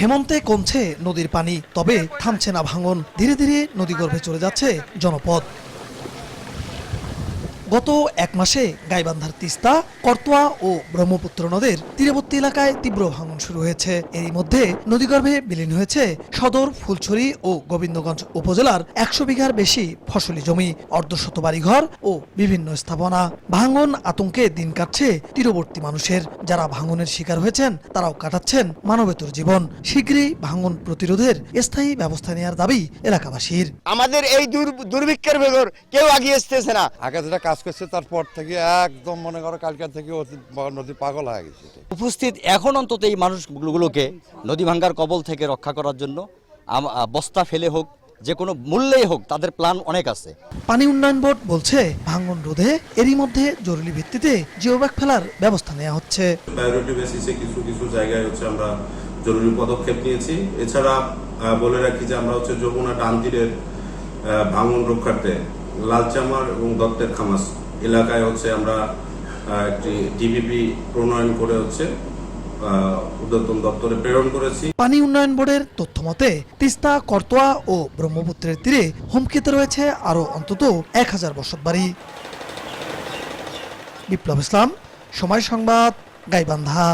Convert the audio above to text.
হেমন্তে কমছে নদীর পানি, তবে থামছে না ভাঙন। ধীরে ধীরে নদী গর্ভে চলে যাচ্ছে জনপদ। গত এক মাসে গাইবান্ধার তিস্তা করতোয়া ও ব্রহ্মপুত্র নদের তীরবর্তী এলাকায় তীব্র ভাঙন শুরু হয়েছে। এরই মধ্যে নদীগর্ভে বিলীন হয়েছে সদর ফুলছড়ি ও গোবিন্দগঞ্জ উপজেলার একশো বিঘার বেশি ফসলি জমি অর্ধশত বাড়িঘর ও বিভিন্ন স্থাপনা। ভাঙন আতঙ্কে দিন কাটছে তীরবর্তী মানুষের। যারা ভাঙনের শিকার হয়েছেন তারাও কাটাচ্ছেন মানবেতর জীবন। শীঘ্রই ভাঙন প্রতিরোধের স্থায়ী ব্যবস্থা নেওয়ার দাবি এলাকাবাসীর। আমাদের এই দুর- দুর্ভিক্ষের ভেতর কেউ আগিয়ে আসতেছে না। আগে যেটা কাজ করছে তারপর থেকে একদম মনে করো কালকার থেকে নদী পাগল হয়ে গেছে উপস্থিত এখন অন্তত এই মানুষগুলোকে নদী ভাঙ্গার কবল থেকে রক্ষা করার জন্য বস্তা ফেলে হোক যে কোনো মূল্যেই হোক তাদের প্ল্যান অনেক আছে। পানি উন্নয়ন বোর্ড বলছে ভাঙন রোধে এরই মধ্যে জরুরি ভিত্তিতে জিওব্যাগ ফেলার ব্যবস্থা নেওয়া হচ্ছে। প্রায়োরিটি বেসিসে কিছু কিছু জায়গায় হচ্ছে আমরা জরুরি পদক্ষেপ নিয়েছি। এছাড়া বলে রাখি যে আমরা হচ্ছে যমুনা ডান তীরের ভাঙন রক্ষার্থে লালচামার এবং দত্তের খামাস এলাকায় হচ্ছে আমরা একটি ডিবিপি প্রণয়ন করে হচ্ছে পানি উন্নয়ন বোর্ডের তথ্য মতে তিস্তা, করতোয়া ও ব্রহ্মপুত্রের তীরে হুমকিতে রয়েছে আরও অন্তত এক হাজার বসত বাড়ি বিপ্লব ইসলাম, সময় সংবাদ, গাইবান্ধা।